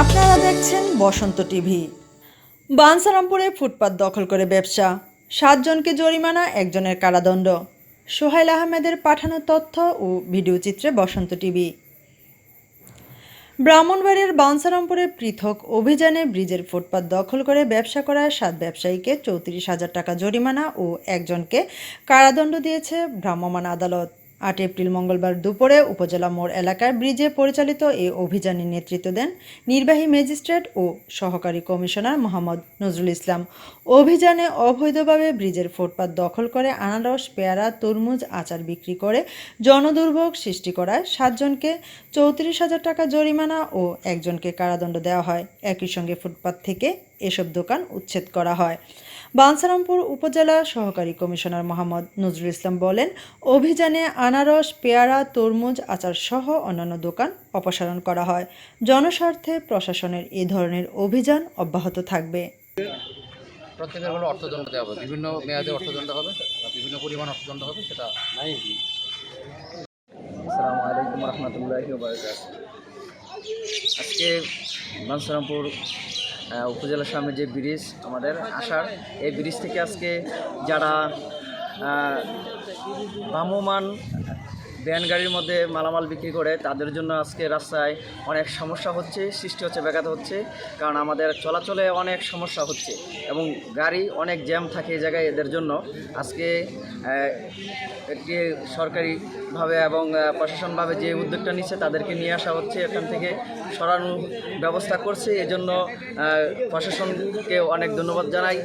আপনারা দেখছেন বসন্ত টিভি। বানসারামপুরে ফুটপাত দখল করে ব্যবসা। সাতজনকে জরিমানা, একজনের কারাদণ্ড। সোহাইল আহমেদের পাঠানো তথ্য ও ভিডিও চিত্রে বসন্ত টিভি। ব্রাহ্মণবাড়িয়ার বানসারামপুরে পৃথক অভিযানে ব্রিজের ফুটপাত দখল করে ব্যবসা করা সাত ব্যবসায়ীকে চৌত্রিশ হাজার টাকা জরিমানা ও একজনকে কারাদণ্ড দিয়েছে ভ্রাম্যমাণ আদালত। আট এপ্রিল মঙ্গলবার দুপুরে উপজেলা মোড় এলাকায় ব্রিজে পরিচালিত এই অভিযানে নেতৃত্ব দেন নির্বাহী ম্যাজিস্ট্রেট ও সহকারী কমিশনার মোহাম্মদ নজরুল ইসলাম। অভিযানে অবৈধভাবে ব্রিজের ফুটপাত দখল করে আনারস, পেয়ারা, তরমুজ আচার বিক্রি করে জনদুর্ভোগ সৃষ্টি করায় সাতজনকে চৌত্রিশ হাজার টাকা জরিমানা ও একজনকে কারাদণ্ড দেওয়া হয়। একই সঙ্গে ফুটপাত থেকে এসব দোকান উচ্ছেদ করা হয়। বানসারামপুর উপজেলা সহকারী কমিশনার মোহাম্মদ নজরুল ইসলাম বলেন অভিযানে আনারস পেয়ারা তরমুজ আচার সহ অন্যান্য দোকান অপসারণ করা হয়। জনস্বার্থে প্রশাসনের এ ধরনের অভিযান অব্যাহত থাকবে। প্রত্যেকের হলো অর্থদণ্ড দেওয়া হবে। বিভিন্ন মেয়াদে অর্থদণ্ড হবে বিভিন্ন পরিমাণ অর্থদণ্ড হবে সেটা আসসালামু আলাইকুম রহমতুল্লাহি আজকে বানসারামপুর উপজেলার সামনে যে ব্রিজ আমাদের আসার এই ব্রিজ থেকে আজকে যারা ভ্রাম্যমান ভ্যান গাড়ির মধ্যে মালামাল বিক্রি করে তাদের জন্য আজকে রাস্তায় অনেক সমস্যা হচ্ছে, সৃষ্টি হচ্ছে, ব্যাঘাত হচ্ছে। কারণ আমাদের চলাচলে অনেক সমস্যা হচ্ছে এবং গাড়ি অনেক জ্যাম থাকে এই জায়গায় এদের জন্য। আজকে একটি সরকারিভাবে এবং প্রশাসনভাবে যে উদ্যোগটা নিচ্ছে তাদেরকে নিয়ে আসা হচ্ছে, এখান থেকে সরানোর ব্যবস্থা করছে। এজন্য প্রশাসনকে অনেক ধন্যবাদ জানাই।